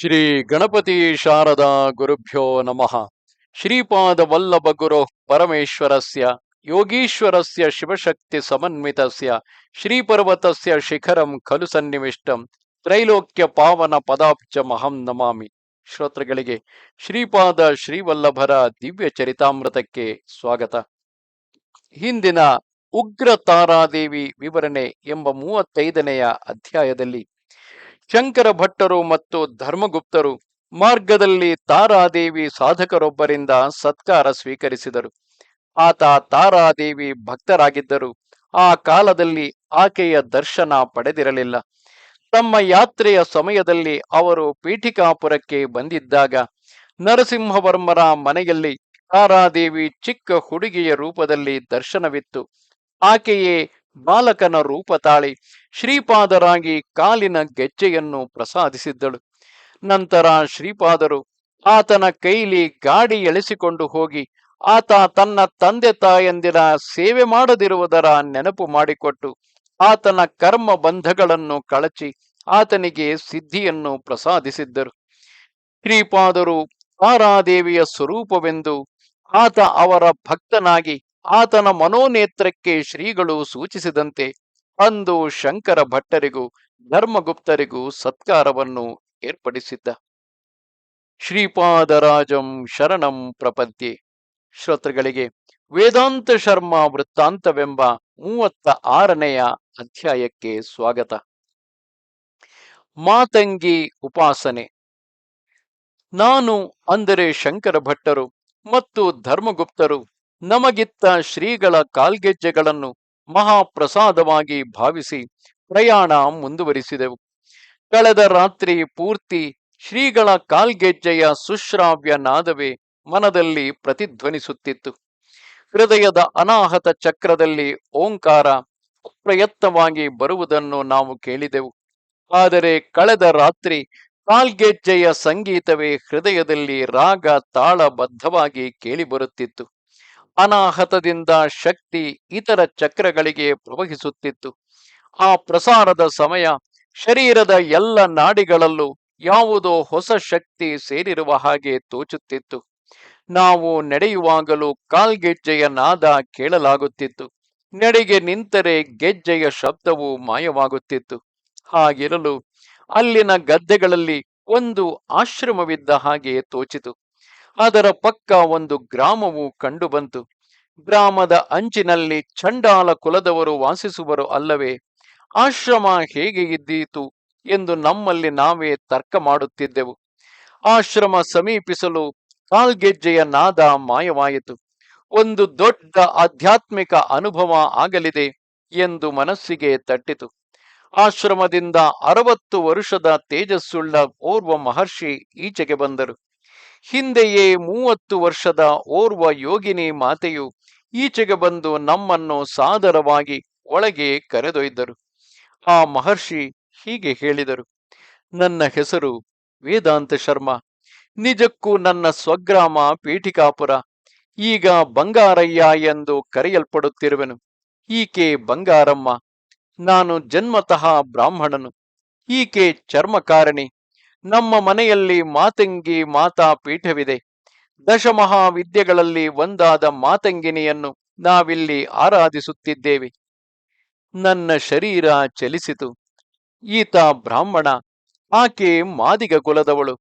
ಶ್ರೀ ಗಣಪತಿ ಶಾರದಾ ಗುರುಭ್ಯೋ ನಮಃ. ಶ್ರೀಪಾದ ವಲ್ಲಭ ಗುರು ಪರಮೇಶ್ವರಸ್ಯ, ಯೋಗೀಶ್ವರಸ್ಯ ಶಿವಶಕ್ತಿ ಸಮನ್ವಿತಸ್ಯ, ಶ್ರೀಪರ್ವತಸ್ಯ ಶಿಖರಂ ಖಲು ಸನ್ನಿವಿಷ್ಟಂ, ತ್ರೈಲೋಕ್ಯ ಪಾವನ ಪದಾಬ್ಜ ಮಹಂ ನಮಾಮಿ. ಶ್ರೋತೃಗಳಿಗೆ ಶ್ರೀಪಾದ ಶ್ರೀವಲ್ಲಭರ ದಿವ್ಯ ಚರಿತಾಮೃತಕ್ಕೆ ಸ್ವಾಗತ. ಹಿಂದಿನ ಉಗ್ರ ತಾರಾದೇವಿ ವಿವರಣೆ ಎಂಬ ಮೂವತ್ತೈದನೆಯ ಅಧ್ಯಾಯದಲ್ಲಿ ಶಂಕರ ಭಟ್ಟರು ಮತ್ತು ಧರ್ಮಗುಪ್ತರು ಮಾರ್ಗದಲ್ಲಿ ತಾರಾದೇವಿ ಸಾಧಕರೊಬ್ಬರಿಂದ ಸತ್ಕಾರ ಸ್ವೀಕರಿಸಿದರು. ಆತ ತಾರಾದೇವಿ ಭಕ್ತರಾಗಿದ್ದರು. ಆ ಕಾಲದಲ್ಲಿ ಆಕೆಯ ದರ್ಶನ ಪಡೆದಿರಲಿಲ್ಲ. ತಮ್ಮ ಯಾತ್ರೆಯ ಸಮಯದಲ್ಲಿ ಅವರು ಪೀಠಿಕಾಪುರಕ್ಕೆ ಬಂದಿದ್ದಾಗ ನರಸಿಂಹವರ್ಮರ ಮನೆಯಲ್ಲಿ ತಾರಾದೇವಿ ಚಿಕ್ಕ ಹುಡುಗಿಯ ರೂಪದಲ್ಲಿ ದರ್ಶನವಿತ್ತು. ಆಕೆಯೇ ಬಾಲಕನ ರೂಪ ತಾಳಿ ಶ್ರೀಪಾದರಾಗಿ ಕಾಲಿನ ಗೆಜ್ಜೆಯನ್ನು ಪ್ರಸಾದಿಸಿದ್ದಳು. ನಂತರ ಶ್ರೀಪಾದರು ಆತನ ಕೈಲಿ ಗಾಡಿ ಎಳೆಸಿಕೊಂಡು ಹೋಗಿ ಆತ ತನ್ನ ತಂದೆ ತಾಯಂದಿರ ಸೇವೆ ಮಾಡದಿರುವುದರ ನೆನಪು ಮಾಡಿಕೊಟ್ಟು ಆತನ ಕರ್ಮ ಬಂಧಗಳನ್ನು ಕಳಚಿ ಆತನಿಗೆ ಸಿದ್ಧಿಯನ್ನು ಪ್ರಸಾದಿಸಿದ್ದರು. ಶ್ರೀಪಾದರು ತಾರಾದೇವಿಯ ಸ್ವರೂಪವೆಂದು ಆತ ಅವರ ಭಕ್ತನಾಗಿ ಆತನ ಮನೋನೇತ್ರಕ್ಕೆ ಶ್ರೀಗಳು ಸೂಚಿಸಿದಂತೆ ಅಂದು ಶಂಕರ ಭಟ್ಟರಿಗೂ ಧರ್ಮಗುಪ್ತರಿಗೂ ಸತ್ಕಾರವನ್ನು ಏರ್ಪಡಿಸಿದ್ದ. ಶ್ರೀಪಾದರಾಜಂ ಶರಣಂ ಪ್ರಪದ್ಯೆ. ಶ್ರೋತೃಗಳಿಗೆ, ವೇದಾಂತ ಶರ್ಮ ವೃತ್ತಾಂತವೆಂಬ ಮೂವತ್ತ ಆರನೆಯ ಅಧ್ಯಾಯಕ್ಕೆ ಸ್ವಾಗತ. ಮಾತಂಗಿ ಉಪಾಸನೆ. ನಾನು ಅಂದರೆ ಶಂಕರ ಭಟ್ಟರು ಮತ್ತು ಧರ್ಮಗುಪ್ತರು. ನಮಗಿತ್ತ ಶ್ರೀಗಳ ಕಾಲ್ಗೆಜ್ಜೆಗಳನ್ನು ಮಹಾಪ್ರಸಾದವಾಗಿ ಭಾವಿಸಿ ಪ್ರಯಾಣ ಮುಂದುವರಿಸಿದೆವು. ಕಳೆದ ರಾತ್ರಿ ಪೂರ್ತಿ ಶ್ರೀಗಳ ಕಾಲ್ಗೆಜ್ಜೆಯ ಸುಶ್ರಾವ್ಯ ನಾದವೇ ಮನದಲ್ಲಿ ಪ್ರತಿಧ್ವನಿಸುತ್ತಿತ್ತು. ಹೃದಯದ ಅನಾಹತ ಚಕ್ರದಲ್ಲಿ ಓಂಕಾರ ಪ್ರಯತ್ನವಾಗಿ ಬರುವುದನ್ನು ನಾವು ಕೇಳಿದೆವು. ಆದರೆ ಕಳೆದ ರಾತ್ರಿ ಕಾಲ್ಗೆಜ್ಜೆಯ ಸಂಗೀತವೇ ಹೃದಯದಲ್ಲಿ ರಾಗ ತಾಳಬದ್ಧವಾಗಿ ಕೇಳಿಬರುತ್ತಿತ್ತು. ಅನಾಹತದಿಂದ ಶಕ್ತಿ ಇತರ ಚಕ್ರಗಳಿಗೆ ಪ್ರವಹಿಸುತ್ತಿತ್ತು. ಆ ಪ್ರಸಾರದ ಸಮಯ ಶರೀರದ ಎಲ್ಲ ನಾಡಿಗಳಲ್ಲೂ ಯಾವುದೋ ಹೊಸ ಶಕ್ತಿ ಸೇರಿರುವ ಹಾಗೆ ತೋಚುತ್ತಿತ್ತು. ನಾವು ನಡೆಯುವಾಗಲೂ ಕಾಲ್ಗೆಜ್ಜೆಯ ನಾದ ಕೇಳಲಾಗುತ್ತಿತ್ತು. ನಡೆಗೆ ನಿಂತರೆ ಗೆಜ್ಜೆಯ ಶಬ್ದವು ಮಾಯವಾಗುತ್ತಿತ್ತು. ಹಾಗಿರಲು ಅಲ್ಲಿನ ಗದ್ದೆಗಳಲ್ಲಿ ಒಂದು ಆಶ್ರಮವಿದ್ದ ಹಾಗೆ ತೋಚಿತು. ಅದರ ಪಕ್ಕ ಒಂದು ಗ್ರಾಮವು ಕಂಡುಬಂತು. ಗ್ರಾಮದ ಅಂಚಿನಲ್ಲಿ ಚಂಡಾಲ ಕುಲದವರು ವಾಸಿಸುವರು ಅಲ್ಲವೇ? ಆಶ್ರಮ ಹೇಗೆ ಇದ್ದೀತು ಎಂದು ನಮ್ಮಲ್ಲಿ ನಾವೇ ತರ್ಕ ಮಾಡುತ್ತಿದ್ದೆವು. ಆಶ್ರಮ ಸಮೀಪಿಸಲು ಕಾಲ್ಗೆಜ್ಜೆಯ ನಾದ ಮಾಯವಾಯಿತು. ಒಂದು ದೊಡ್ಡ ಆಧ್ಯಾತ್ಮಿಕ ಅನುಭವ ಆಗಲಿದೆ ಎಂದು ಮನಸ್ಸಿಗೆ ತಟ್ಟಿತು. ಆಶ್ರಮದಿಂದ ಅರವತ್ತು ವರುಷದ ತೇಜಸ್ಸುಳ್ಳ ಓರ್ವ ಮಹರ್ಷಿ ಈಚೆಗೆ ಬಂದರು. ಹಿಂದೆಯೇ ಮೂವತ್ತು ವರ್ಷದ ಓರ್ವ ಯೋಗಿನಿ ಮಾತೆಯು ಈಚೆಗೆ ಬಂದು ನಮ್ಮನ್ನು ಸಾದರವಾಗಿ ಒಳಗೆ ಕರೆದೊಯ್ದರು. ಆ ಮಹರ್ಷಿ ಹೀಗೆ ಹೇಳಿದರು, ನನ್ನ ಹೆಸರು ವೇದಾಂತ ಶರ್ಮ. ನಿಜಕ್ಕೂ ನನ್ನ ಸ್ವಗ್ರಾಮ ಪೀಠಿಕಾಪುರ. ಈಗ ಬಂಗಾರಯ್ಯ ಎಂದು ಕರೆಯಲ್ಪಡುತ್ತಿರುವೆನು. ಈಕೆ ಬಂಗಾರಮ್ಮ. ನಾನು ಜನ್ಮತಃ ಬ್ರಾಹ್ಮಣನು. ಈಕೆ ಚರ್ಮಕಾರಣಿ. ನಮ್ಮ ಮನೆಯಲ್ಲಿ ಮಾತಂಗಿ ಮಾತಾ ಪೀಠವಿದೆ. ದಶಮಹಾವಿದ್ಯೆಗಳಲ್ಲಿ ಒಂದಾದ ಮಾತಂಗಿನಿಯನ್ನು ನಾವಿಲ್ಲಿ ಆರಾಧಿಸುತ್ತಿದ್ದೇವೆ. ನನ್ನ ಶರೀರ ಚಲಿಸಿತು. ಈತ ಬ್ರಾಹ್ಮಣ, ಆಕೆ ಮಾದಿಗ ಕುಲದವಳು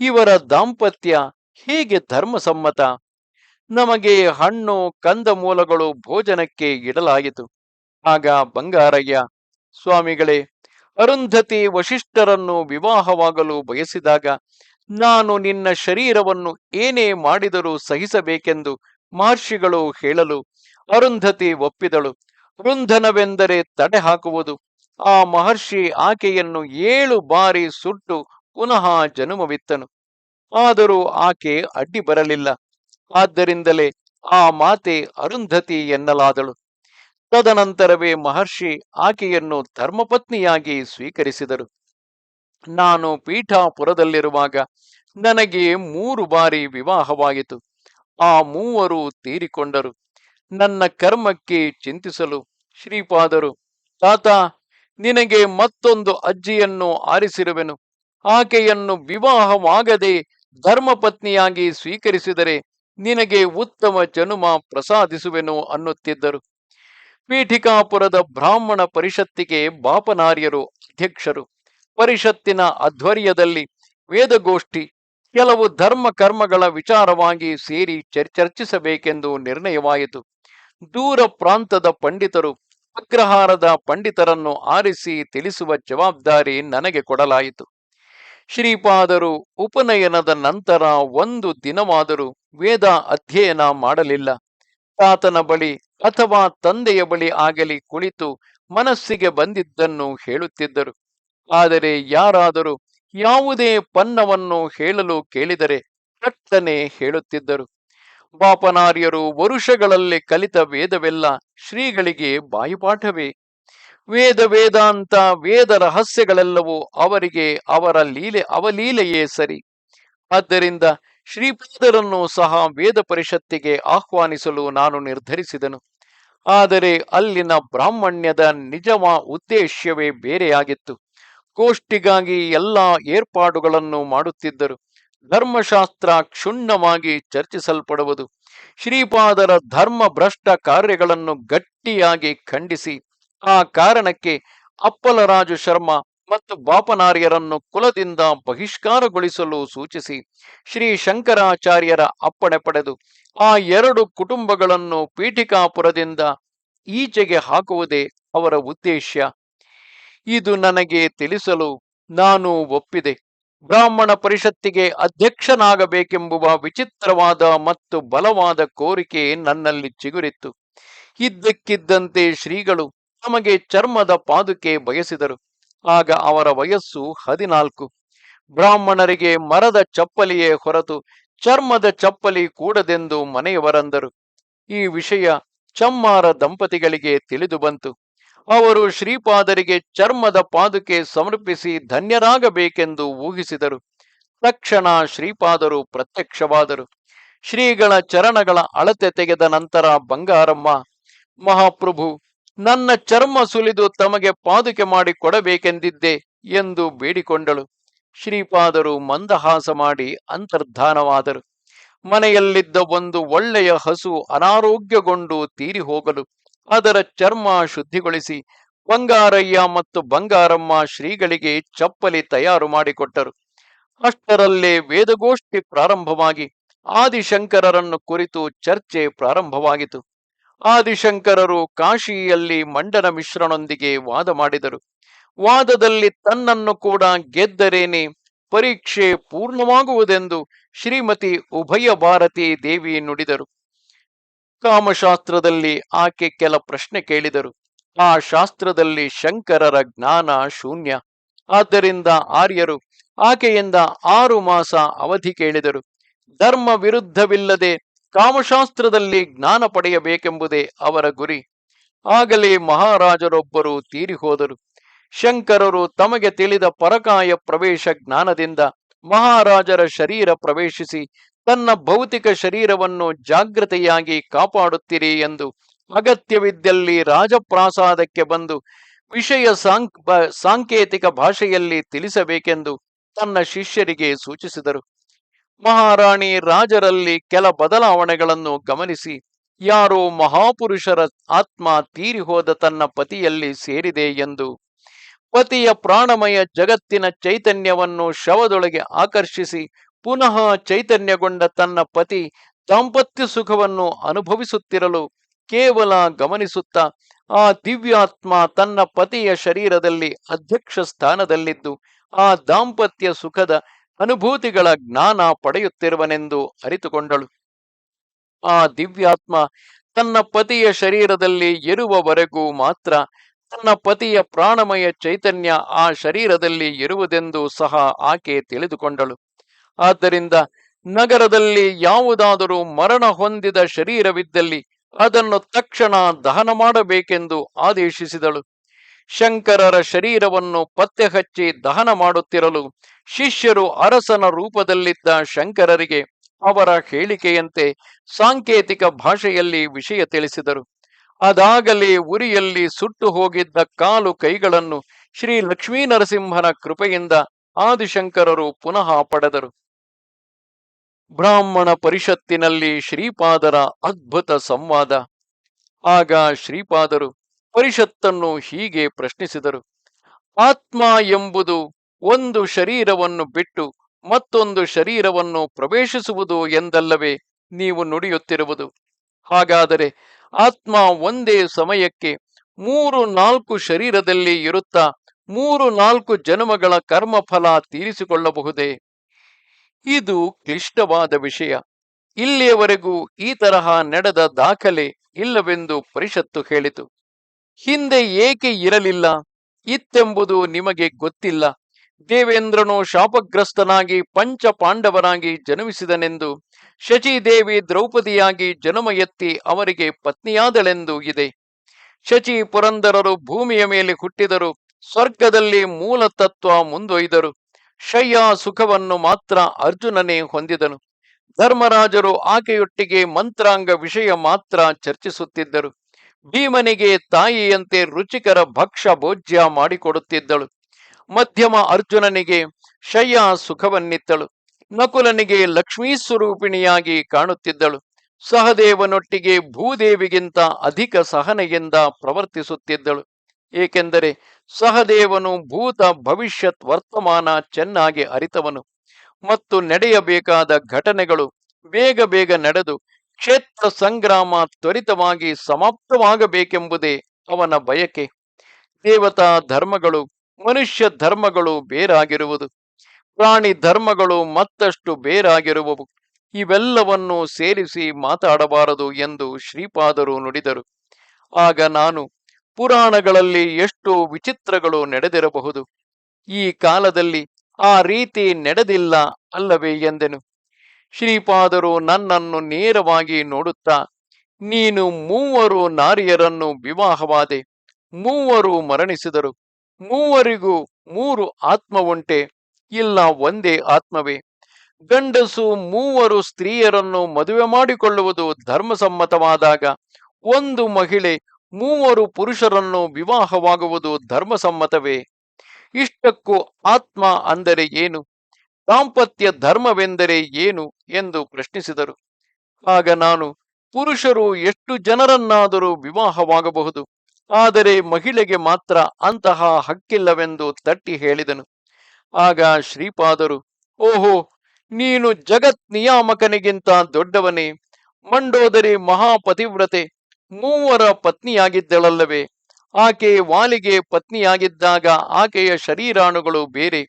ಇವರ ದಾಂಪತ್ಯ ಹೇಗೆ ಧರ್ಮಸಮ್ಮತ? ನಮಗೆ ಹಣ್ಣು ಕಂದಮೂಲಗಳು ಭೋಜನಕ್ಕೆ ಇಡಲಾಯಿತು. ಆಗ ಬಂಗಾರಯ್ಯ, ಸ್ವಾಮಿಗಳೇ ಅರುಂಧತಿ ವಶಿಷ್ಠರನ್ನು ವಿವಾಹವಾಗಲು ಬಯಸಿದಾಗ, ನಾನು ನಿನ್ನ ಶರೀರವನ್ನು ಏನೇ ಮಾಡಿದರೂ ಸಹಿಸಬೇಕೆಂದು ಮಹರ್ಷಿಗಳು ಹೇಳಲು ಅರುಂಧತಿ ಒಪ್ಪಿದಳು. ರುಂಧನವೆಂದರೆ ತಡೆ ಹಾಕುವುದು. ಆ ಮಹರ್ಷಿ ಆಕೆಯನ್ನು ಏಳು ಬಾರಿ ಸುಟ್ಟು ಪುನಃ ಜನುಮವಿತ್ತನು. ಆದರೂ ಆಕೆ ಅಡ್ಡಿ ಬರಲಿಲ್ಲ ಆದ್ದರಿಂದಲೇ ಆ ಮಾತೆ ಅರುಂಧತಿ ಎನ್ನಲಾದಳು. ತದನಂತರವೇ ಮಹರ್ಷಿ ಆಕೆಯನ್ನು ಧರ್ಮಪತ್ನಿಯಾಗಿ ಸ್ವೀಕರಿಸಿದರು. ನಾನು ಪೀಠಾಪುರದಲ್ಲಿರುವಾಗ ನನಗೆ ಮೂರು ಬಾರಿ ವಿವಾಹವಾಯಿತು. ಆ ಮೂವರು ತೀರಿಕೊಂಡರು. ನನ್ನ ಕರ್ಮಕ್ಕೆ ಚಿಂತಿಸಲು ಶ್ರೀಪಾದರು, ತಾತ, ನಿನಗೆ ಮತ್ತೊಂದು ಅಜ್ಜಿಯನ್ನು ಆರಿಸಿರುವೆನು. ಆಕೆಯನ್ನು ವಿವಾಹವಾಗದೆ ಧರ್ಮಪತ್ನಿಯಾಗಿ ಸ್ವೀಕರಿಸಿದರೆ ನಿನಗೆ ಉತ್ತಮ ಜನುಮ ಪ್ರಸಾದಿಸುವೆನು ಅನ್ನುತ್ತಿದ್ದರು. ಪೀಠಿಕಾಪುರದ ಬ್ರಾಹ್ಮಣ ಪರಿಷತ್ತಿಗೆ ಬಾಪನಾರ್ಯರು ಅಧ್ಯಕ್ಷರು. ಪರಿಷತ್ತಿನ ಅಧ್ವರ್ಯದಲ್ಲಿ ವೇದಗೋಷ್ಠಿ ಕೆಲವು ಧರ್ಮ ಕರ್ಮಗಳ ವಿಚಾರವಾಗಿ ಸೇರಿ ಚರ್- ಚರ್ಚಿಸಬೇಕೆಂದು ನಿರ್ಣಯವಾಯಿತು. ದೂರ ಪ್ರಾಂತದ ಪಂಡಿತರು ಅಗ್ರಹಾರದ ಪಂಡಿತರನ್ನು ಆರಿಸಿ ತಿಳಿಸುವ ಜವಾಬ್ದಾರಿ ನನಗೆ ಕೊಡಲಾಯಿತು. ಶ್ರೀಪಾದರು ಉಪನಯನದ ನಂತರ ಒಂದು ದಿನವಾದರೂ ವೇದ ಅಧ್ಯಯನ ಮಾಡಲಿಲ್ಲ. ತಾತನ ಬಳಿ ಅಥವಾ ತಂದೆಯ ಬಳಿ ಆಗಲಿ ಕುಳಿತು ಮನಸ್ಸಿಗೆ ಬಂದಿದ್ದನ್ನು ಹೇಳುತ್ತಿದ್ದರು. ಆದರೆ ಯಾರಾದರೂ ಯಾವುದೇ ಪನ್ನವನ್ನು ಹೇಳಲು ಕೇಳಿದರೆ ಕಟ್ಟನೆ ಹೇಳುತ್ತಿದ್ದರು. ಬಾಪನಾರ್ಯರು ವರುಷಗಳಲ್ಲಿ ಕಲಿತ ವೇದವೆಲ್ಲ ಶ್ರೀಗಳಿಗೆ ಬಾಯಿಪಾಠವೇ. ವೇದ ವೇದಾಂತ ವೇದ ರಹಸ್ಯಗಳೆಲ್ಲವೂ ಅವರಿಗೆ ಅವರ ಲೀಲೆ ಅವಲೀಲೆಯೇ ಸರಿ. ಆದ್ದರಿಂದ ಶ್ರೀಪಾದರನ್ನು ಸಹ ವೇದ ಪರಿಷತ್ತಿಗೆ ಆಹ್ವಾನಿಸಲು ನಾನು ನಿರ್ಧರಿಸಿದನು. ಆದರೆ ಅಲ್ಲಿನ ಬ್ರಾಹ್ಮಣ್ಯದ ನಿಜವ ಉದ್ದೇಶವೇ ಬೇರೆಯಾಗಿತ್ತು. ಗೋಷ್ಠಿಗಾಗಿ ಎಲ್ಲ ಏರ್ಪಾಡುಗಳನ್ನು ಮಾಡುತ್ತಿದ್ದರು. ಧರ್ಮಶಾಸ್ತ್ರ ಕ್ಷುಣ್ಣವಾಗಿ ಚರ್ಚಿಸಲ್ಪಡುವುದು. ಶ್ರೀಪಾದರ ಧರ್ಮ ಭ್ರಷ್ಟ ಕಾರ್ಯಗಳನ್ನು ಗಟ್ಟಿಯಾಗಿ ಖಂಡಿಸಿ. ಆ ಕಾರಣಕ್ಕೆ ಅಪ್ಪಲರಾಜು ಶರ್ಮಾ ಮತ್ತು ಬಾಪನಾರ್ಯರನ್ನು ಕುಲದಿಂದ ಬಹಿಷ್ಕಾರಗೊಳಿಸಲು ಸೂಚಿಸಿ ಶ್ರೀ ಶಂಕರಾಚಾರ್ಯರ ಅಪ್ಪಣೆ ಪಡೆದು ಆ ಎರಡು ಕುಟುಂಬಗಳನ್ನು ಪೀಠಿಕಾಪುರದಿಂದ ಈಚೆಗೆ ಹಾಕುವುದೇ ಅವರ ಉದ್ದೇಶ ಇದು ನನಗೆ ತಿಳಿಸಲು ನಾನು ಒಪ್ಪಿದೆ. ಬ್ರಾಹ್ಮಣ ಪರಿಷತ್ತಿಗೆ ಅಧ್ಯಕ್ಷನಾಗಬೇಕೆಂಬುವ ವಿಚಿತ್ರವಾದ ಮತ್ತು ಬಲವಾದ ಕೋರಿಕೆ ನನ್ನಲ್ಲಿ ಚಿಗುರಿತ್ತು. ಇದ್ದಕ್ಕಿದ್ದಂತೆ ಶ್ರೀಗಳು ನಮಗೆ ಚರ್ಮದ ಪಾದುಕೆ ಬಯಸಿದರು. ಆಗ ಅವರ ವಯಸ್ಸು ಹದಿನಾಲ್ಕು. ಬ್ರಾಹ್ಮಣರಿಗೆ ಮರದ ಚಪ್ಪಲಿಯೇ ಹೊರತು ಚರ್ಮದ ಚಪ್ಪಲಿ ಕೂಡದೆಂದು ಮನೆಯವರಂದರು. ಈ ವಿಷಯ ಚಮ್ಮಾರ ದಂಪತಿಗಳಿಗೆ ತಿಳಿದು ಬಂತು. ಅವರು ಶ್ರೀಪಾದರಿಗೆ ಚರ್ಮದ ಪಾದುಕೆ ಸಮರ್ಪಿಸಿ ಧನ್ಯರಾಗಬೇಕೆಂದು ಊಹಿಸಿದರು. ತಕ್ಷಣ ಶ್ರೀಪಾದರು ಪ್ರತ್ಯಕ್ಷವಾದರು. ಶ್ರೀಗಳ ಚರಣಗಳ ಅಳತೆ ತೆಗೆದ ನಂತರ ಬಂಗಾರಮ್ಮ, ಮಹಾಪ್ರಭು ನನ್ನ ಚರ್ಮ ಸುಲಿದು ತಮಗೆ ಪಾದುಕೆ ಮಾಡಿ ಕೊಡಬೇಕೆಂದಿದ್ದೆ ಎಂದು ಬೇಡಿಕೊಂಡಳು. ಶ್ರೀಪಾದರು ಮಂದಹಾಸ ಮಾಡಿ ಅಂತರ್ಧಾನವಾದರು. ಮನೆಯಲ್ಲಿದ್ದ ಒಂದು ಒಳ್ಳೆಯ ಹಸು ಅನಾರೋಗ್ಯಗೊಂಡು ತೀರಿ ಹೋಗಲು ಅದರ ಚರ್ಮ ಶುದ್ಧಿಗೊಳಿಸಿ ಬಂಗಾರಯ್ಯ ಮತ್ತು ಬಂಗಾರಮ್ಮ ಶ್ರೀಗಳಿಗೆ ಚಪ್ಪಲಿ ತಯಾರು ಮಾಡಿಕೊಟ್ಟರು. ಅಷ್ಟರಲ್ಲೇ ವೇದಗೋಷ್ಠಿ ಪ್ರಾರಂಭವಾಗಿ ಆದಿಶಂಕರರನ್ನು ಕುರಿತು ಚರ್ಚೆ ಪ್ರಾರಂಭವಾಗಿತು ಆದಿಶಂಕರರು ಕಾಶಿಯಲ್ಲಿ ಮಂಡನ ಮಿಶ್ರನೊಂದಿಗೆ ವಾದ ಮಾಡಿದರು. ವಾದದಲ್ಲಿ ತನ್ನನ್ನು ಕೂಡ ಗೆದ್ದರೇನೆ? ಪರೀಕ್ಷೆ ಪೂರ್ಣವಾಗುವುದೆಂದು ಶ್ರೀಮತಿ ಉಭಯ ಭಾರತಿ ದೇವಿ ನುಡಿದರು. ಕಾಮಶಾಸ್ತ್ರದಲ್ಲಿ ಆಕೆ ಕೆಲ ಪ್ರಶ್ನೆ ಕೇಳಿದರು. ಆ ಶಾಸ್ತ್ರದಲ್ಲಿ ಶಂಕರರ ಜ್ಞಾನ ಶೂನ್ಯ. ಆದ್ದರಿಂದ ಆರ್ಯರು ಆಕೆಯಿಂದ ಆರು ಮಾಸ ಅವಧಿ ಕೇಳಿದರು. ಧರ್ಮ ವಿರುದ್ಧವಿಲ್ಲದೆ ಕಾಮಶಾಸ್ತ್ರದಲ್ಲಿ ಜ್ಞಾನ ಪಡೆಯಬೇಕೆಂಬುದೇ ಅವರ ಗುರಿ. ಆಗಲೇ ಮಹಾರಾಜರೊಬ್ಬರು ತೀರಿಹೋದರು. ಶಂಕರರು ತಮಗೆ ತಿಳಿದ ಪರಕಾಯ ಪ್ರವೇಶ ಜ್ಞಾನದಿಂದ ಮಹಾರಾಜರ ಶರೀರ ಪ್ರವೇಶಿಸಿ ತನ್ನ ಭೌತಿಕ ಶರೀರವನ್ನು ಜಾಗೃತೆಯಾಗಿ ಕಾಪಾಡುತ್ತಿರಿ ಎಂದು ಅಗತ್ಯವಿದ್ದಲ್ಲಿ ರಾಜಪ್ರಾಸಾದಕ್ಕೆ ಬಂದು ವಿಷಯ ಸಾಂಕೇತಿಕ ಭಾಷೆಯಲ್ಲಿ ತಿಳಿಸಬೇಕೆಂದು ತನ್ನ ಶಿಷ್ಯರಿಗೆ ಸೂಚಿಸಿದರು. ಮಹಾರಾಣಿ ರಾಜರಲ್ಲಿ ಕೆಲ ಬದಲಾವಣೆಗಳನ್ನು ಗಮನಿಸಿ. ಯಾರೋ ಮಹಾಪುರುಷರ ಆತ್ಮ ತೀರಿ ಹೋದ ತನ್ನ ಪತಿಯಲ್ಲಿ ಸೇರಿದೆ ಎಂದು. ಪತಿಯ ಪ್ರಾಣಮಯ ಜಗತ್ತಿನ ಚೈತನ್ಯವನ್ನು ಶವದೊಳಗೆ ಆಕರ್ಷಿಸಿ, ಪುನಃ ಚೈತನ್ಯಗೊಂಡ ತನ್ನ ಪತಿ ದಾಂಪತ್ಯ ಸುಖವನ್ನು ಅನುಭವಿಸುತ್ತಿರಲು ಕೇವಲ ಗಮನಿಸುತ್ತಾ, ಆ ದಿವ್ಯಾತ್ಮ ತನ್ನ ಪತಿಯ ಶರೀರದಲ್ಲಿ ಅಧ್ಯಕ್ಷ ಸ್ಥಾನದಲ್ಲಿದ್ದು ಆ ದಾಂಪತ್ಯ ಸುಖದ ಅನುಭೂತಿಗಳ ಜ್ಞಾನ ಪಡೆಯುತ್ತಿರುವನೆಂದು ಅರಿತುಕೊಂಡಳು. ಆ ದಿವ್ಯಾತ್ಮ ತನ್ನ ಪತಿಯ ಶರೀರದಲ್ಲಿ ಇರುವವರೆಗೂ ಮಾತ್ರ ತನ್ನ ಪತಿಯ ಪ್ರಾಣಮಯ ಚೈತನ್ಯ ಆ ಶರೀರದಲ್ಲಿ ಇರುವುದೆಂದು ಸಹ ಆಕೆ ತಿಳಿದುಕೊಂಡಳು. ಆದ್ದರಿಂದ ನಗರದಲ್ಲಿ ಯಾವುದಾದರೂ ಮರಣ ಹೊಂದಿದ ಶರೀರವಿದ್ದಲ್ಲಿ ಅದನ್ನು ತಕ್ಷಣ ದಹನ ಮಾಡಬೇಕೆಂದು ಆದೇಶಿಸಿದಳು. ಶಂಕರರ ಶರೀರವನ್ನು ಪತ್ತೆ ಹಚ್ಚಿ ದಹನ ಮಾಡುತ್ತಿರಲು ಶಿಷ್ಯರು ಅರಸನ ರೂಪದಲ್ಲಿದ್ದ ಶಂಕರರಿಗೆ ಅವರ ಹೇಳಿಕೆಯಂತೆ ಸಾಂಕೇತಿಕ ಭಾಷೆಯಲ್ಲಿ ವಿಷಯ ತಿಳಿಸಿದರು. ಅದಾಗಲೇ ಉರಿಯಲ್ಲಿ ಸುಟ್ಟು ಹೋಗಿದ್ದ ಕಾಲು ಕೈಗಳನ್ನು ಶ್ರೀ ಲಕ್ಷ್ಮೀನರಸಿಂಹನ ಕೃಪೆಯಿಂದ ಆದಿಶಂಕರರು ಪುನಃ ಪಡೆದರು. ಬ್ರಾಹ್ಮಣ ಪರಿಷತ್ತಿನಲ್ಲಿ ಶ್ರೀಪಾದರ ಅದ್ಭುತ ಸಂವಾದ. ಆಗ ಶ್ರೀಪಾದರು ಪರಿಷತ್ತನ್ನು ಹೀಗೆ ಪ್ರಶ್ನಿಸಿದರು. ಆತ್ಮ ಎಂಬುದು ಒಂದು ಶರೀರವನ್ನು ಬಿಟ್ಟು ಮತ್ತೊಂದು ಶರೀರವನ್ನು ಪ್ರವೇಶಿಸುವುದು ಎಂದಲ್ಲವೇ ನೀವು ನುಡಿಯುತ್ತಿರುವುದು. ಹಾಗಾದರೆ ಆತ್ಮ ಒಂದೇ ಸಮಯಕ್ಕೆ ಮೂರು ನಾಲ್ಕು ಶರೀರದಲ್ಲಿ ಇರುತ್ತಾ ಮೂರು ನಾಲ್ಕು ಜನ್ಮಗಳ ಕರ್ಮಫಲ ತೀರಿಸಿಕೊಳ್ಳಬಹುದೇ? ಇದು ಕ್ಲಿಷ್ಟವಾದ ವಿಷಯ. ಇಲ್ಲಿಯವರೆಗೂ ಈ ತರಹ ನಡೆದ ದಾಖಲೆ ಇಲ್ಲವೆಂದು ಪರಿಷತ್ತು ಹೇಳಿತು. ಹಿಂದೆ ಏಕೆ ಇರಲಿಲ್ಲ? ಇತ್ತೆಂಬುದು ನಿಮಗೆ ಗೊತ್ತಿಲ್ಲ. ದೇವೇಂದ್ರನು ಶಾಪಗ್ರಸ್ತನಾಗಿ ಪಂಚ ಪಾಂಡವರಾಗಿ ಜನ್ಮಿಸಿದನೆಂದು ಶಚಿದೇವಿ ದ್ರೌಪದಿಯಾಗಿ ಜನ್ಮ ಎತ್ತಿ ಅವರಿಗೆ ಪತ್ನಿಯಾದಳೆಂದು ಇದೆ. ಶಚಿ ಪುರಂದರರು ಭೂಮಿಯ ಮೇಲೆ ಹುಟ್ಟಿದರು. ಸ್ವರ್ಗದಲ್ಲಿ ಮೂಲ ತತ್ವ ಮುಂದೊಯ್ದರು. ಶಯ್ಯ ಸುಖವನ್ನು ಮಾತ್ರ ಅರ್ಜುನನೇ ಹೊಂದಿದನು. ಧರ್ಮರಾಜರು ಆಕೆಯೊಟ್ಟಿಗೆ ಮಂತ್ರಾಂಗ ವಿಷಯ ಮಾತ್ರ ಚರ್ಚಿಸುತ್ತಿದ್ದರು. ಭೀಮನಿಗೆ ತಾಯಿಯಂತೆ ರುಚಿಕರ ಭಕ್ಷ ಭೋಜ್ಯ ಮಾಡಿಕೊಡುತ್ತಿದ್ದಳು. ಮಧ್ಯಮ ಅರ್ಜುನನಿಗೆ ಶಯ್ಯ ಸುಖವನ್ನಿತ್ತಳು. ನಕುಲನಿಗೆ ಲಕ್ಷ್ಮೀ ಸ್ವರೂಪಿಣಿಯಾಗಿ ಕಾಣುತ್ತಿದ್ದಳು. ಸಹದೇವನೊಟ್ಟಿಗೆ ಭೂದೇವಿಗಿಂತ ಅಧಿಕ ಸಹನೆಯಿಂದ ಪ್ರವರ್ತಿಸುತ್ತಿದ್ದಳು. ಏಕೆಂದರೆ ಸಹದೇವನು ಭೂತ ಭವಿಷ್ಯತ್ ವರ್ತಮಾನ ಚೆನ್ನಾಗಿ ಅರಿತವನು. ಮತ್ತು ನಡೆಯಬೇಕಾದ ಘಟನೆಗಳು ಬೇಗ ಬೇಗ ನಡೆದು ಕ್ಷೇತ್ರ ಸಂಗ್ರಾಮ ತ್ವರಿತವಾಗಿ ಸಮಾಪ್ತವಾಗಬೇಕೆಂಬುದೇ ಅವನ ಬಯಕೆ. ದೇವತಾ ಧರ್ಮಗಳು, ಮನುಷ್ಯ ಧರ್ಮಗಳು ಬೇರಾಗಿರುವುದು. ಪ್ರಾಣಿ ಧರ್ಮಗಳು ಮತ್ತಷ್ಟು ಬೇರಾಗಿರುವವು. ಇವೆಲ್ಲವನ್ನು ಸೇರಿಸಿ ಮಾತಾಡಬಾರದು ಎಂದು ಶ್ರೀಪಾದರು ನುಡಿದರು. ಆಗ ನಾನು ಪುರಾಣಗಳಲ್ಲಿ ಎಷ್ಟು ವಿಚಿತ್ರಗಳು ನಡೆದಿರಬಹುದು. ಈ ಕಾಲದಲ್ಲಿ ಆ ರೀತಿ ನಡೆದಿಲ್ಲ ಅಲ್ಲವೇ ಎಂದೆನು. ಶ್ರೀಪಾದರು ನನ್ನನ್ನು ನೇರವಾಗಿ ನೋಡುತ್ತಾ, ನೀನು ಮೂವರು ನಾರಿಯರನ್ನು ವಿವಾಹವಾದೆ. ಮೂವರು ಮರಣಿಸಿದರು. ಮೂವರಿಗೂ ಮೂರು ಆತ್ಮ ಇಲ್ಲ, ಒಂದೇ ಆತ್ಮವೇ. ಗಂಡಸು ಮೂವರು ಸ್ತ್ರೀಯರನ್ನು ಮದುವೆ ಮಾಡಿಕೊಳ್ಳುವುದು ಧರ್ಮಸಮ್ಮತವಾದಾಗ, ಒಂದು ಮಹಿಳೆ ಮೂವರು ಪುರುಷರನ್ನು ವಿವಾಹವಾಗುವುದು ಧರ್ಮಸಮ್ಮತವೇ. ಇಷ್ಟಕ್ಕೂ ಆತ್ಮ ಅಂದರೆ ಏನು? ದಾಂಪತ್ಯ ಧರ್ಮವೆಂದರೆ ಏನು ಎಂದು ಪ್ರಶ್ನಿಸಿದರು. ಆಗ ನಾನು, ಪುರುಷರು ಎಷ್ಟು ಜನರನ್ನಾದರೂ ವಿವಾಹವಾಗಬಹುದು, ಆದರೆ ಮಹಿಳೆಗೆ ಮಾತ್ರ ಅಂತಹ ಹಕ್ಕಿಲ್ಲವೆಂದು ತಟ್ಟಿ ಹೇಳಿದನು. ಆಗ ಶ್ರೀಪಾದರು, ಓಹೋ, ನೀನು ಜಗತ್ ನಿಯಾಮಕನಿಗಿಂತ ದೊಡ್ಡವನೇ, ಮಂಡೋದರಿ ಮಹಾಪತಿವ್ರತೆ, ಮೂವರ ಪತ್ನಿಯಾಗಿದ್ದಳಲ್ಲವೇ, ಆಕೆ ವಾಲಿಗೆ ಪತ್ನಿಯಾಗಿದ್ದಾಗ ಆಕೆಯ ಶರೀರಾಣುಗಳು ಬೇರೆ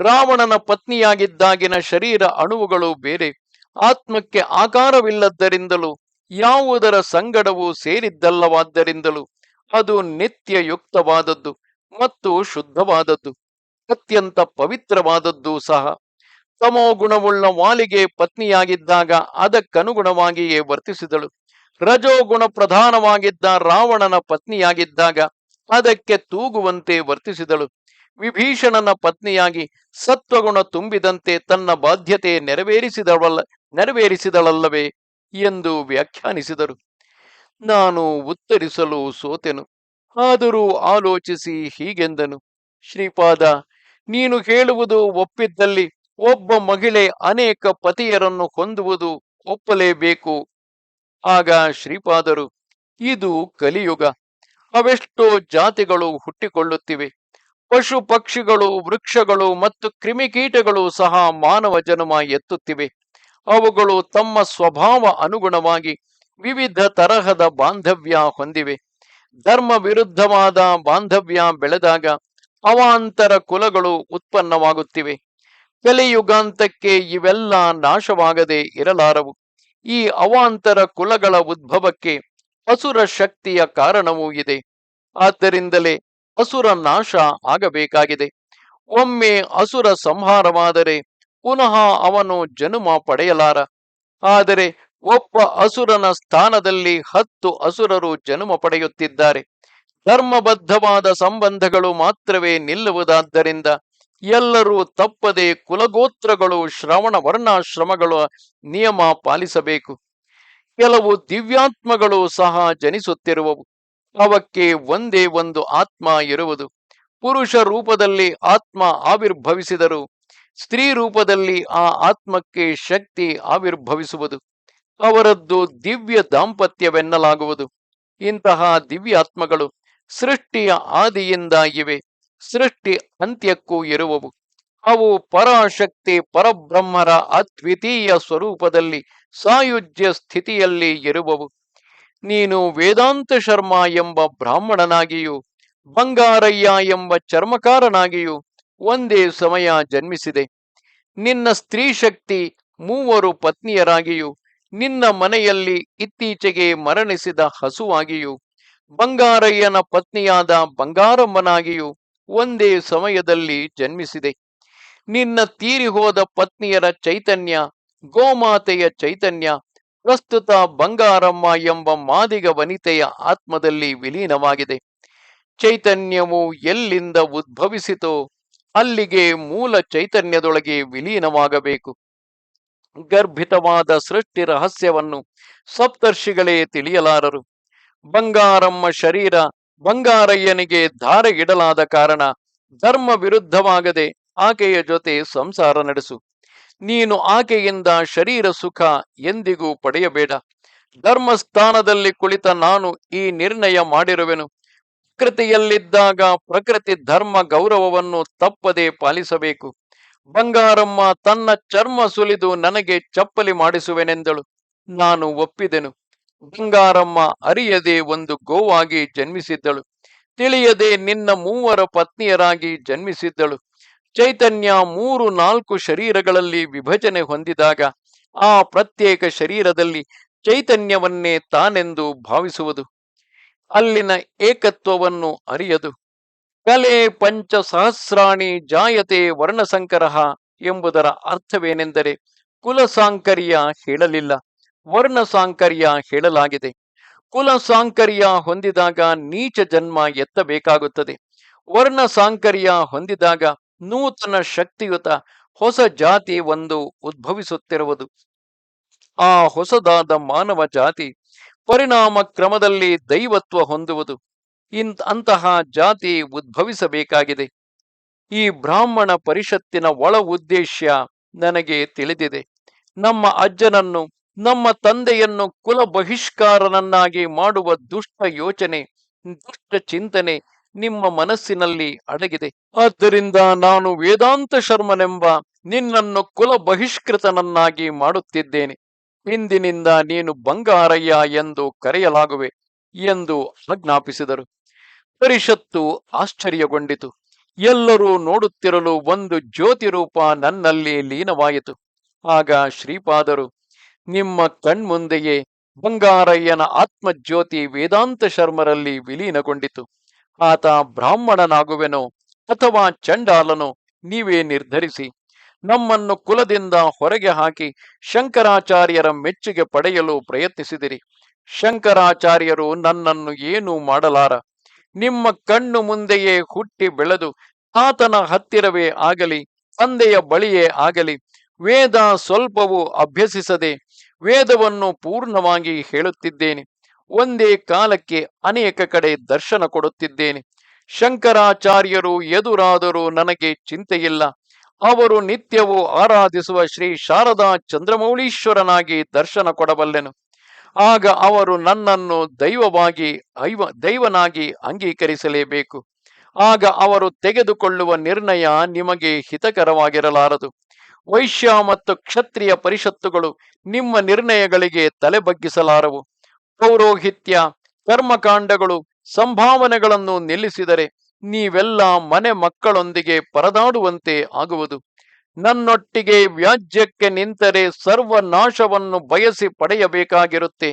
ರಾವಣನ ಪತ್ನಿಯಾಗಿದ್ದಾಗಿನ ಶರೀರ ಅಣುವುಗಳು ಬೇರೆ. ಆತ್ಮಕ್ಕೆ ಆಕಾರವಿಲ್ಲದ್ದರಿಂದಲೂ, ಯಾವುದರ ಸಂಗಡವೂ ಸೇರಿದ್ದಲ್ಲವಾದ್ದರಿಂದಲೂ ಅದು ನಿತ್ಯ ಯುಕ್ತವಾದದ್ದು ಮತ್ತು ಶುದ್ಧವಾದದ್ದು, ಅತ್ಯಂತ ಪವಿತ್ರವಾದದ್ದು ಸಹ. ತಮೋ ಗುಣವುಳ್ಳ ವಾಲಿಗೆ ಪತ್ನಿಯಾಗಿದ್ದಾಗ ಅದಕ್ಕನುಗುಣವಾಗಿಯೇ ವರ್ತಿಸಿದಳು. ರಜೋಗುಣ ಪ್ರಧಾನವಾಗಿದ್ದ ರಾವಣನ ಪತ್ನಿಯಾಗಿದ್ದಾಗ ಅದಕ್ಕೆ ತೂಗುವಂತೆ ವರ್ತಿಸಿದಳು. ವಿಭೀಷಣನ ಪತ್ನಿಯಾಗಿ ಸತ್ವಗುಣ ತುಂಬಿದಂತೆ ತನ್ನ ಬಾಧ್ಯತೆ ನೆರವೇರಿಸಿದವಲ್ಲ ನೆರವೇರಿಸಿದಳಲ್ಲವೇ ಎಂದು ವ್ಯಾಖ್ಯಾನಿಸಿದರು. ನಾನು ಉತ್ತರಿಸಲು ಸೋತೆನು. ಆದರೂ ಆಲೋಚಿಸಿ ಹೀಗೆಂದನು. ಶ್ರೀಪಾದ, ನೀನು ಹೇಳುವುದು ಒಪ್ಪಿದ್ದಲ್ಲಿ ಒಬ್ಬ ಮಹಿಳೆ ಅನೇಕ ಪತಿಯರನ್ನು ಹೊಂದುವುದು ಒಪ್ಪಲೇಬೇಕು. ಆಗ ಶ್ರೀಪಾದರು, ಇದು ಕಲಿಯುಗ. ಅವೆಷ್ಟೋ ಜಾತಿಗಳು ಹುಟ್ಟಿಕೊಳ್ಳುತ್ತಿವೆ. ಪಶು ಪಕ್ಷಿಗಳು ವೃಕ್ಷಗಳು ಮತ್ತು ಕ್ರಿಮಿಕೀಟಗಳು ಸಹ ಮಾನವ ಜನ್ಮ ಎತ್ತುತ್ತಿವೆ. ಅವುಗಳು ತಮ್ಮ ಸ್ವಭಾವ ಅನುಗುಣವಾಗಿ ವಿವಿಧ ತರಹದ ಬಾಂಧವ್ಯ ಹೊಂದಿವೆ. ಧರ್ಮ ವಿರುದ್ಧವಾದ ಬಾಂಧವ್ಯ ಬೆಳೆದಾಗ ಅವಾಂತರ ಕುಲಗಳು ಉತ್ಪನ್ನವಾಗುತ್ತಿವೆ. ಕಲಿಯುಗಾಂತಕ್ಕೆ ಇವೆಲ್ಲ ನಾಶವಾಗದೆ ಇರಲಾರವು. ಈ ಅವಾಂತರ ಕುಲಗಳ ಉದ್ಭವಕ್ಕೆ ಅಸುರ ಶಕ್ತಿಯ ಕಾರಣವೂ ಇದೆ. ಆದ್ದರಿಂದಲೇ ಅಸುರ ನಾಶ ಆಗಬೇಕಾಗಿದೆ. ಒಮ್ಮೆ ಅಸುರ ಸಂಹಾರವಾದರೆ ಪುನಃ ಅವನು ಜನುಮ ಪಡೆಯಲಾರ. ಆದರೆ ಒಬ್ಬ ಅಸುರನ ಸ್ಥಾನದಲ್ಲಿ ಹತ್ತು ಅಸುರರು ಜನುಮ ಪಡೆಯುತ್ತಿದ್ದಾರೆ. ಧರ್ಮಬದ್ಧವಾದ ಸಂಬಂಧಗಳು ಮಾತ್ರವೇ ನಿಲ್ಲುವುದಾದ್ದರಿಂದ ಎಲ್ಲರೂ ತಪ್ಪದೆ ಕುಲಗೋತ್ರಗಳು ಶ್ರವಣ ವರ್ಣಾಶ್ರಮಗಳ ನಿಯಮ ಪಾಲಿಸಬೇಕು. ಕೆಲವು ದಿವ್ಯಾತ್ಮಗಳು ಸಹ ಜನಿಸುತ್ತಿರುವವು. ಅವಕ್ಕೆ ಒಂದೇ ಒಂದು ಆತ್ಮ ಇರುವುದು. ಪುರುಷ ರೂಪದಲ್ಲಿ ಆತ್ಮ ಆವಿರ್ಭವಿಸಿದರು. ಸ್ತ್ರೀ ರೂಪದಲ್ಲಿ ಆ ಆತ್ಮಕ್ಕೆ ಶಕ್ತಿ ಆವಿರ್ಭವಿಸುವುದು. ಅವರದ್ದು ದಿವ್ಯ ದಾಂಪತ್ಯವೆನ್ನಲಾಗುವುದು. ಇಂತಹ ದಿವ್ಯಾತ್ಮಗಳು ಸೃಷ್ಟಿಯ ಆದಿಯಿಂದ ಇವೆ. ಸೃಷ್ಟಿ ಅಂತ್ಯಕ್ಕೂ ಇರುವವು. ಅವು ಪರಾಶಕ್ತಿ ಪರಬ್ರಹ್ಮರ ಅದ್ವಿತೀಯ ಸ್ವರೂಪದಲ್ಲಿ ಸಾಯುಜ್ಯ ಸ್ಥಿತಿಯಲ್ಲಿ ಇರುವವು. ನೀನು ವೇದಾಂತ ಶರ್ಮ ಎಂಬ ಬ್ರಾಹ್ಮಣನಾಗಿಯೂ, ಬಂಗಾರಯ್ಯ ಎಂಬ ಚರ್ಮಕಾರನಾಗಿಯೂ ಒಂದೇ ಸಮಯ ಜನ್ಮಿಸಿದೆ. ನಿನ್ನ ಸ್ತ್ರೀ ಶಕ್ತಿ ಮೂವರು ಪತ್ನಿಯರಾಗಿಯೂ, ನಿನ್ನ ಮನೆಯಲ್ಲಿ ಇತ್ತೀಚೆಗೆ ಮರಣಿಸಿದ ಹಸುವಾಗಿಯೂ, ಬಂಗಾರಯ್ಯನ ಪತ್ನಿಯಾದ ಬಂಗಾರಮ್ಮನಾಗಿಯೂ ಒಂದೇ ಸಮಯದಲ್ಲಿ ಜನ್ಮಿಸಿದೆ. ನಿನ್ನ ತೀರಿಹೋದ ಪತ್ನಿಯರ ಚೈತನ್ಯ, ಗೋಮಾತೆಯ ಚೈತನ್ಯ ಪ್ರಸ್ತುತ ಬಂಗಾರಮ್ಮ ಎಂಬ ಮಾದಿಗ ವನಿತೆಯ ಆತ್ಮದಲ್ಲಿ ವಿಲೀನವಾಗಿದೆ. ಚೈತನ್ಯವು ಎಲ್ಲಿಂದ ಉದ್ಭವಿಸಿತೋ ಅಲ್ಲಿಗೆ ಮೂಲ ಚೈತನ್ಯದೊಳಗೆ ವಿಲೀನವಾಗಬೇಕು. ಗರ್ಭಿತವಾದ ಸೃಷ್ಟಿ ರಹಸ್ಯವನ್ನು ಸಪ್ತರ್ಷಿಗಳೇ ತಿಳಿಯಲಾರರು. ಬಂಗಾರಮ್ಮ ಶರೀರ ಬಂಗಾರಯ್ಯನಿಗೆ ಧಾರೆಗಿಡಲಾದ ಕಾರಣ ಧರ್ಮ ವಿರುದ್ಧವಾಗದೆ ಆಕೆಯ ಜೊತೆ ಸಂಸಾರ ನಡೆಸು. ನೀನು ಆಕೆಯಿಂದ ಶರೀರ ಸುಖ ಎಂದಿಗೂ ಪಡೆಯಬೇಡ. ಧರ್ಮಸ್ಥಾನದಲ್ಲಿ ಕುಳಿತ ನಾನು ಈ ನಿರ್ಣಯ ಮಾಡಿರುವೆನು. ಪ್ರಕೃತಿಯಲ್ಲಿದ್ದಾಗ ಪ್ರಕೃತಿ ಧರ್ಮ ಗೌರವವನ್ನು ತಪ್ಪದೆ ಪಾಲಿಸಬೇಕು. ಬಂಗಾರಮ್ಮ ತನ್ನ ಚರ್ಮ ಸುಲಿದು ನನಗೆ ಚಪ್ಪಲಿ ಮಾಡಿಸುವೆನೆಂದಳು. ನಾನು ಒಪ್ಪಿದೆನು. ಬಂಗಾರಮ್ಮ ಅರಿಯದೆ ಒಂದು ಗೋವಾಗಿ ಜನ್ಮಿಸಿದ್ದಳು. ತಿಳಿಯದೆ ನಿನ್ನ ಮೂವರ ಪತ್ನಿಯರಾಗಿ ಜನ್ಮಿಸಿದ್ದಳು. ಚೈತನ್ಯ ಮೂರು ನಾಲ್ಕು ಶರೀರಗಳಲ್ಲಿ ವಿಭಜನೆ ಹೊಂದಿದಾಗ ಆ ಪ್ರತ್ಯೇಕ ಶರೀರದಲ್ಲಿ ಚೈತನ್ಯವನ್ನೇ ತಾನೆಂದು ಭಾವಿಸುವುದು. ಅಲ್ಲಿನ ಏಕತ್ವವನ್ನು ಅರಿಯದು. ಕಲೆ ಪಂಚ ಸಹಸ್ರಾಣಿ ಜಾಯತೆ ವರ್ಣಸಂಕರಹ ಎಂಬುದರ ಅರ್ಥವೇನೆಂದರೆ ಕುಲ ಸಾಂಕರ್ಯ ಹೇಳಲಿಲ್ಲ. ವರ್ಣ ಸಾಂಕರ್ಯ ಹೇಳಲಾಗಿದೆ. ಕುಲ ಸಾಂಕರ್ಯ ಹೊಂದಿದಾಗ ನೀಚ ಜನ್ಮ ಎತ್ತಬೇಕಾಗುತ್ತದೆ. ವರ್ಣ ಸಾಂಕರ್ಯ ಹೊಂದಿದಾಗ ನೂತನ ಶಕ್ತಿಯುತ ಹೊಸ ಜಾತಿ ಒಂದು ಉದ್ಭವಿಸುತ್ತಿರುವುದು. ಆ ಹೊಸದಾದ ಮಾನವ ಜಾತಿ ಪರಿಣಾಮ ಕ್ರಮದಲ್ಲಿ ದೈವತ್ವ ಹೊಂದುವುದು. ಇಂತ ಅಂತಹ ಜಾತಿ ಉದ್ಭವಿಸಬೇಕಾಗಿದೆ. ಈ ಬ್ರಾಹ್ಮಣ ಪರಿಷತ್ತಿನ ಒಳ ಉದ್ದೇಶ ನನಗೆ ತಿಳಿದಿದೆ. ನಮ್ಮ ಅಜ್ಜನನ್ನು, ನಮ್ಮ ತಂದೆಯನ್ನು ಕುಲ ಬಹಿಷ್ಕಾರನನ್ನಾಗಿ ಮಾಡುವ ದುಷ್ಟ ಯೋಚನೆ, ದುಷ್ಟ ಚಿಂತನೆ ನಿಮ್ಮ ಮನಸ್ಸಿನಲ್ಲಿ ಅಡಗಿದೆ. ಆದ್ದರಿಂದ ನಾನು ವೇದಾಂತ ಶರ್ಮನೆಂಬ ನಿನ್ನನ್ನು ಕುಲ ಬಹಿಷ್ಕೃತನನ್ನಾಗಿ ಮಾಡುತ್ತಿದ್ದೇನೆ. ಇಂದಿನಿಂದ ನೀನು ಬಂಗಾರಯ್ಯ ಎಂದು ಕರೆಯಲಾಗುವೆ ಎಂದು ಆಜ್ಞಾಪಿಸಿದರು. ಪರಿಷತ್ತು ಆಶ್ಚರ್ಯಗೊಂಡಿತು. ಎಲ್ಲರೂ ನೋಡುತ್ತಿರಲು ಒಂದು ಜ್ಯೋತಿ ರೂಪ ನನ್ನಲ್ಲಿ ಲೀನವಾಯಿತು. ಆಗ ಶ್ರೀಪಾದರು, ನಿಮ್ಮ ಕಣ್ಮುಂದೆಯೇ ಬಂಗಾರಯ್ಯನ ಆತ್ಮಜ್ಯೋತಿ ವೇದಾಂತ ಶರ್ಮರಲ್ಲಿ ವಿಲೀನಗೊಂಡಿತು. ಆತ ಬ್ರಾಹ್ಮಣನಾಗುವೆನು ಅಥವಾ ಚಂಡಾಲನೋ, ನೀವೇ ನಿರ್ಧರಿಸಿ. ನಮ್ಮನ್ನು ಕುಲದಿಂದ ಹೊರಗೆ ಹಾಕಿ ಶಂಕರಾಚಾರ್ಯರ ಮೆಚ್ಚುಗೆ ಪಡೆಯಲು ಪ್ರಯತ್ನಿಸಿದಿರಿ. ಶಂಕರಾಚಾರ್ಯರು ನನ್ನನ್ನು ಏನೂ ಮಾಡಲಾರ. ನಿಮ್ಮ ಕಣ್ಣು ಮುಂದೆಯೇ ಹುಟ್ಟಿ ಬೆಳೆದು ಆತನ ಹತ್ತಿರವೇ ಆಗಲಿ, ತಂದೆಯ ಬಳಿಯೇ ಆಗಲಿ, ವೇದ ಸ್ವಲ್ಪವೂ ಅಭ್ಯಸಿಸದೆ ವೇದವನ್ನು ಪೂರ್ಣವಾಗಿ ಹೇಳುತ್ತಿದ್ದೇನೆ. ಒಂದೇ ಕಾಲಕ್ಕೆ ಅನೇಕ ಕಡೆ ದರ್ಶನ ಕೊಡುತ್ತಿದ್ದೇನೆ. ಶಂಕರಾಚಾರ್ಯರು ಎದುರಾದರೂ ನನಗೆ ಚಿಂತೆಯಿಲ್ಲ. ಅವರು ನಿತ್ಯವೂ ಆರಾಧಿಸುವ ಶ್ರೀ ಶಾರದಾ ಚಂದ್ರಮೌಳೀಶ್ವರನಾಗಿ ದರ್ಶನ ಕೊಡಬಲ್ಲೆನು. ಆಗ ಅವರು ನನ್ನನ್ನು ದೈವವಾಗಿ, ಐವ, ದೈವನಾಗಿ ಅಂಗೀಕರಿಸಲೇಬೇಕು. ಆಗ ಅವರು ತೆಗೆದುಕೊಳ್ಳುವ ನಿರ್ಣಯ ನಿಮಗೆ ಹಿತಕರವಾಗಿರಲಾರದು. ವೈಶ್ಯ ಮತ್ತು ಕ್ಷತ್ರಿಯ ಪರಿಷತ್ತುಗಳು ನಿಮ್ಮ ನಿರ್ಣಯಗಳಿಗೆ ತಲೆ ಬಗ್ಗಿಸಲಾರವು ಪೌರೋಹಿತ್ಯ ಕರ್ಮಕಾಂಡಗಳು, ಸಂಭಾವನೆಗಳನ್ನು ನಿಲ್ಲಿಸಿದರೆ ನೀವೆಲ್ಲ ಮನೆ ಮಕ್ಕಳೊಂದಿಗೆ ಪರದಾಡುವಂತೆ ಆಗುವುದು. ನನ್ನೊಟ್ಟಿಗೆ ವ್ಯಾಜ್ಯಕ್ಕೆ ನಿಂತರೆ ಸರ್ವನಾಶವನ್ನು ಬಯಸಿ ಪಡೆಯಬೇಕಾಗಿರುತ್ತೆ.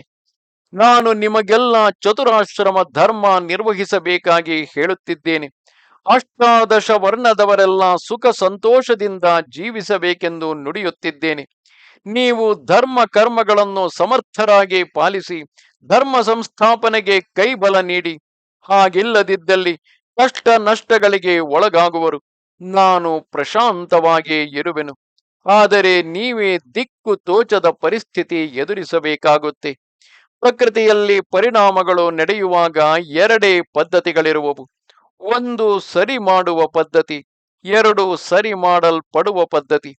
ನಾನು ನಿಮಗೆಲ್ಲ ಚತುರಾಶ್ರಮ ಧರ್ಮ ನಿರ್ವಹಿಸಬೇಕಾಗಿ ಹೇಳುತ್ತಿದ್ದೇನೆ. ಅಷ್ಟಾದಶ ವರ್ಣದವರೆಲ್ಲ ಸುಖ ಸಂತೋಷದಿಂದ ಜೀವಿಸಬೇಕೆಂದು ನುಡಿಯುತ್ತಿದ್ದೇನೆ. ನೀವು ಧರ್ಮ ಕರ್ಮಗಳನ್ನು ಸಮರ್ಥರಾಗಿ ಪಾಲಿಸಿ, ಧರ್ಮ ಸಂಸ್ಥಾಪನೆಗೆ ಕೈಬಲ ನೀಡಿ, ಹಾಗಿಲ್ಲದಿದ್ದಲ್ಲಿ ಕಷ್ಟ ನಷ್ಟಗಳಿಗೆ ಒಳಗಾಗುವರು. ನಾನು ಪ್ರಶಾಂತವಾಗಿ ಇರುವೆನು. ಆದರೆ ನೀವೇ ದಿಕ್ಕು ತೋಚದ ಪರಿಸ್ಥಿತಿ ಎದುರಿಸಬೇಕಾಗುತ್ತೆ. ಪ್ರಕೃತಿಯಲ್ಲಿ ಪರಿಣಾಮಗಳು ನಡೆಯುವಾಗ ಎರಡೇ ಪದ್ಧತಿಗಳಿರುವವು. ಒಂದು ಸರಿ ಮಾಡುವ ಪದ್ಧತಿ, ಎರಡು ಸರಿ ಮಾಡಲ್ಪಡುವ ಪದ್ಧತಿ.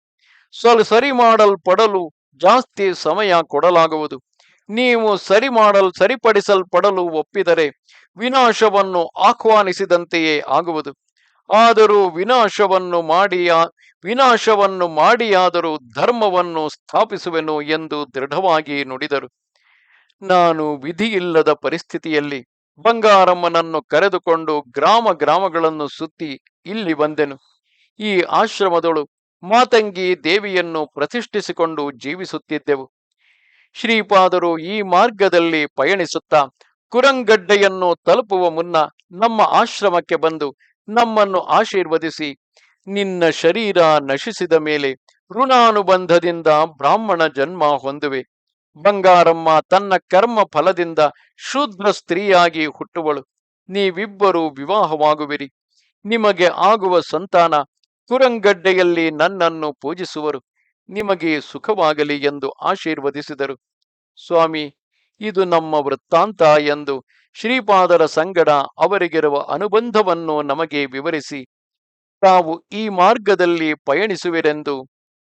ಸರಿ ಮಾಡಲ್ಪಡಲು ಜಾಸ್ತಿ ಸಮಯ ಕೊಡಲಾಗುವುದು. ನೀವು ಸರಿ ಮಾಡಲ್, ಸರಿಪಡಿಸಲ್ಪಡಲು ಒಪ್ಪಿದರೆ ವಿನಾಶವನ್ನು ಆಹ್ವಾನಿಸಿದಂತೆಯೇ ಆಗುವುದು. ಆದರೂ ವಿನಾಶವನ್ನು ಮಾಡಿ ವಿನಾಶವನ್ನು ಮಾಡಿಯಾದರೂ ಧರ್ಮವನ್ನು ಸ್ಥಾಪಿಸುವೆನು ಎಂದು ದೃಢವಾಗಿ ನುಡಿದರು. ನಾನು ವಿಧಿಯಿಲ್ಲದ ಪರಿಸ್ಥಿತಿಯಲ್ಲಿ ಬಂಗಾರಮ್ಮನನ್ನು ಕರೆದುಕೊಂಡು ಗ್ರಾಮ ಗ್ರಾಮಗಳನ್ನು ಸುತ್ತಿ ಇಲ್ಲಿ ಬಂದೆನು. ಈ ಆಶ್ರಮದಳು ಮಾತಂಗಿ ದೇವಿಯನ್ನು ಪ್ರತಿಷ್ಠಿಸಿಕೊಂಡು ಜೀವಿಸುತ್ತಿದ್ದೆವು. ಶ್ರೀಪಾದರು ಈ ಮಾರ್ಗದಲ್ಲಿ ಪಯಣಿಸುತ್ತಾ ಕುರಂಗಡ್ಡೆಯನ್ನು ತಲುಪುವ ಮುನ್ನ ನಮ್ಮ ಆಶ್ರಮಕ್ಕೆ ಬಂದು ನಮ್ಮನ್ನು ಆಶೀರ್ವದಿಸಿ, ನಿನ್ನ ಶರೀರ ನಶಿಸಿದ ಮೇಲೆ ಋಣಾನುಬಂಧದಿಂದ ಬ್ರಾಹ್ಮಣ ಜನ್ಮ ಹೊಂದುವೆ. ಬಂಗಾರಮ್ಮ ತನ್ನ ಕರ್ಮ ಫಲದಿಂದ ಶೂದ್ರ ಸ್ತ್ರೀಯಾಗಿ ಹುಟ್ಟುವಳು. ನೀವಿಬ್ಬರು ವಿವಾಹವಾಗುವಿರಿ. ನಿಮಗೆ ಆಗುವ ಸಂತಾನ ಕುರಂಗಡ್ಡೆಯಲ್ಲಿ ನನ್ನನ್ನು ಪೂಜಿಸುವರು. ನಿಮಗೆ ಸುಖವಾಗಲಿ ಎಂದು ಆಶೀರ್ವದಿಸಿದರು. ಸ್ವಾಮಿ, ಇದು ನಮ್ಮ ವೃತ್ತಾಂತ ಎಂದು ಶ್ರೀಪಾದರ ಸಂಗಡ ಅವರಿಗಿರುವ ಅನುಬಂಧವನ್ನು ನಮಗೆ ವಿವರಿಸಿ, ತಾವು ಈ ಮಾರ್ಗದಲ್ಲಿ ಪಯಣಿಸುವಿರೆಂದು,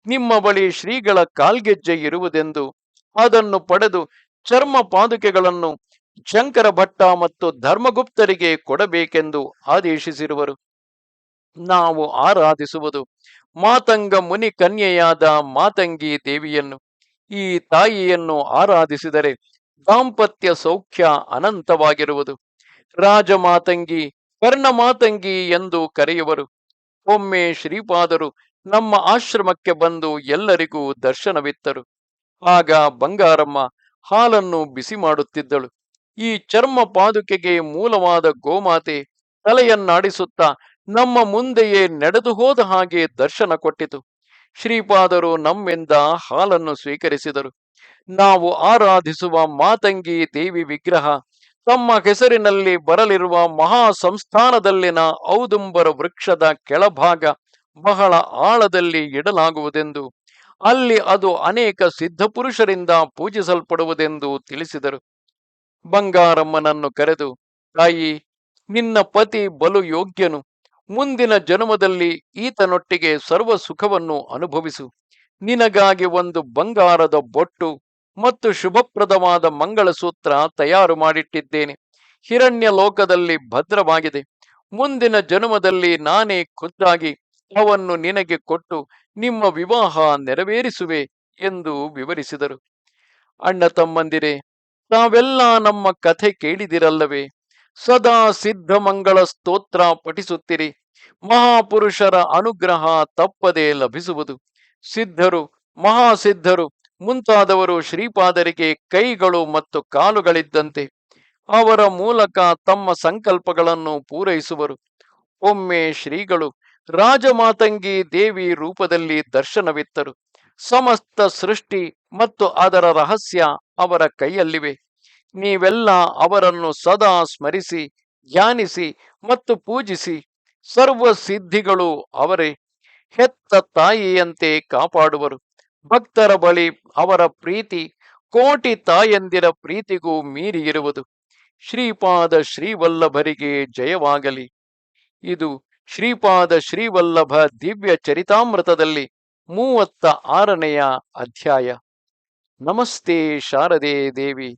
ನಿಮ್ಮ ಬಳಿ ಶ್ರೀಗಳ ಕಾಲ್ಗೆಜ್ಜೆ ಇರುವುದೆಂದು, ಅದನ್ನು ಪಡೆದು ಚರ್ಮ ಪಾದುಕೆಗಳನ್ನು ಶಂಕರ ಭಟ್ಟ ಮತ್ತು ಧರ್ಮಗುಪ್ತರಿಗೆ ಕೊಡಬೇಕೆಂದು ಆದೇಶಿಸಿರುವರು. ನಾವು ಆರಾಧಿಸುವುದು. ಮಾತಂಗ ಮುನಿ ಕನ್ಯೆಯಾದ ಮಾತಂಗಿ ದೇವಿಯನ್ನು, ಈ ತಾಯಿಯನ್ನು ಆರಾಧಿಸಿದರೆ ದಾಂಪತ್ಯ ಸೌಖ್ಯ ಅನಂತವಾಗಿರುವುದು. ರಾಜಮಾತಂಗಿ, ಕರ್ಣಮಾತಂಗಿ ಎಂದು ಕರೆಯುವರು. ಒಮ್ಮೆ ಶ್ರೀಪಾದರು ನಮ್ಮ ಆಶ್ರಮಕ್ಕೆ ಬಂದು ಎಲ್ಲರಿಗೂ ದರ್ಶನವಿತ್ತರು. ಆಗ ಬಂಗಾರಮ್ಮ ಹಾಲನ್ನು ಬಿಸಿ ಮಾಡುತ್ತಿದ್ದಳು. ಈ ಚರ್ಮ ಪಾದುಕೆಗೆ ಮೂಲವಾದ ಗೋಮಾತೆ ತಲೆಯನ್ನಾಡಿಸುತ್ತಾ ನಮ್ಮ ಮುಂದೆಯೇ ನಡೆದು ಹೋದ ಹಾಗೆ ದರ್ಶನ ಕೊಟ್ಟಿತು. ಶ್ರೀಪಾದರು ನಮ್ಮಿಂದ ಹಾಲನ್ನು ಸ್ವೀಕರಿಸಿದರು. ನಾವು ಆರಾಧಿಸುವ ಮಾತಂಗಿ ದೇವಿ ವಿಗ್ರಹ, ತಮ್ಮ ಹೆಸರಿನಲ್ಲಿ ಬರಲಿರುವ ಮಹಾ ಸಂಸ್ಥಾನದಲ್ಲಿನ ಔದುಂಬರ ವೃಕ್ಷದ ಕೆಳಭಾಗ ಬಹಳ ಆಳದಲ್ಲಿ ಇಡಲಾಗುವುದೆಂದು, ಅಲ್ಲಿ ಅದು ಅನೇಕ ಸಿದ್ಧಪುರುಷರಿಂದ ಪೂಜಿಸಲ್ಪಡುವುದೆಂದು ತಿಳಿಸಿದರು. ಬಂಗಾರಮ್ಮನನ್ನು ಕರೆದು, ತಾಯಿ, ನಿನ್ನ ಪತಿ ಬಲು ಯೋಗ್ಯನು. ಮುಂದಿನ ಜನ್ಮದಲ್ಲಿ ಈತನೊಟ್ಟಿಗೆ ಸರ್ವ ಸುಖವನ್ನು ಅನುಭವಿಸು. ನಿನಗಾಗಿ ಒಂದು ಬಂಗಾರದ ಬೊಟ್ಟು ಮತ್ತು ಶುಭಪ್ರದವಾದ ಮಂಗಳಸೂತ್ರ ತಯಾರು ಮಾಡಿಟ್ಟಿದ್ದೇನೆ. ಹಿರಣ್ಯ ಲೋಕದಲ್ಲಿ ಭದ್ರವಾಗಿದೆ. ಮುಂದಿನ ಜನ್ಮದಲ್ಲಿ ನಾನೇ ಖುದ್ದಾಗಿ ಅವನ್ನು ನಿನಗೆ ಕೊಟ್ಟು ನಿಮ್ಮ ವಿವಾಹ ನೆರವೇರಿಸುವೆ ಎಂದು ವಿವರಿಸಿದರು. ಅಣ್ಣ ತಮ್ಮಂದಿರೆ, ತಾವೆಲ್ಲ ನಮ್ಮ ಕಥೆ ಕೇಳಿದಿರಲ್ಲವೇ? ಸದಾ ಸಿದ್ಧ ಮಂಗಳ ಸ್ತೋತ್ರ ಪಠಿಸುತ್ತಿರಿ. ಮಹಾಪುರುಷರ ಅನುಗ್ರಹ ತಪ್ಪದೆ ಲಭಿಸುವುದು. ಸಿದ್ಧರು, ಮಹಾಸಿದ್ಧರು, ಮುಂತಾದವರು ಶ್ರೀಪಾದರಿಗೆ ಕೈಗಳು ಮತ್ತು ಕಾಲುಗಳಿದ್ದಂತೆ ಅವರ ಮೂಲಕ ತಮ್ಮ ಸಂಕಲ್ಪಗಳನ್ನು ಪೂರೈಸುವರು. ಒಮ್ಮೆ ಶ್ರೀಗಳು ರಾಜಮಾತಂಗಿ ದೇವಿ ರೂಪದಲ್ಲಿ ದರ್ಶನವಿತ್ತರು. ಸಮಸ್ತ ಸೃಷ್ಟಿ ಮತ್ತು ಅದರ ರಹಸ್ಯ ಅವರ ಕೈಯಲ್ಲಿವೆ. ನೀವೆಲ್ಲ ಅವರನ್ನು ಸದಾ ಸ್ಮರಿಸಿ, ಧ್ಯಾನಿಸಿ ಮತ್ತು ಪೂಜಿಸಿ. ಸರ್ವ ಸಿದ್ಧಿಗಳು ಅವರೇ. ಹೆತ್ತ ತಾಯಿಯಂತೆ ಕಾಪಾಡುವರು. ಭಕ್ತರ ಬಳಿ ಅವರ ಪ್ರೀತಿ, ಕೋಟಿ ತಾಯಂದಿರ ಪ್ರೀತಿಗೂ ಮೀರಿ ಇರುವುದು. ಶ್ರೀಪಾದ ಶ್ರೀವಲ್ಲಭರಿಗೆ ಜಯವಾಗಲಿ. ಇದು ಶ್ರೀಪಾದ ಶ್ರೀವಲ್ಲಭ ದಿವ್ಯ ಚರಿತಾಮೃತದಲ್ಲಿ ಮೂವತ್ತ ಆರನೆಯ ಅಧ್ಯಾಯ. ನಮಸ್ತೆ ಶಾರದೆ ದೇವಿ.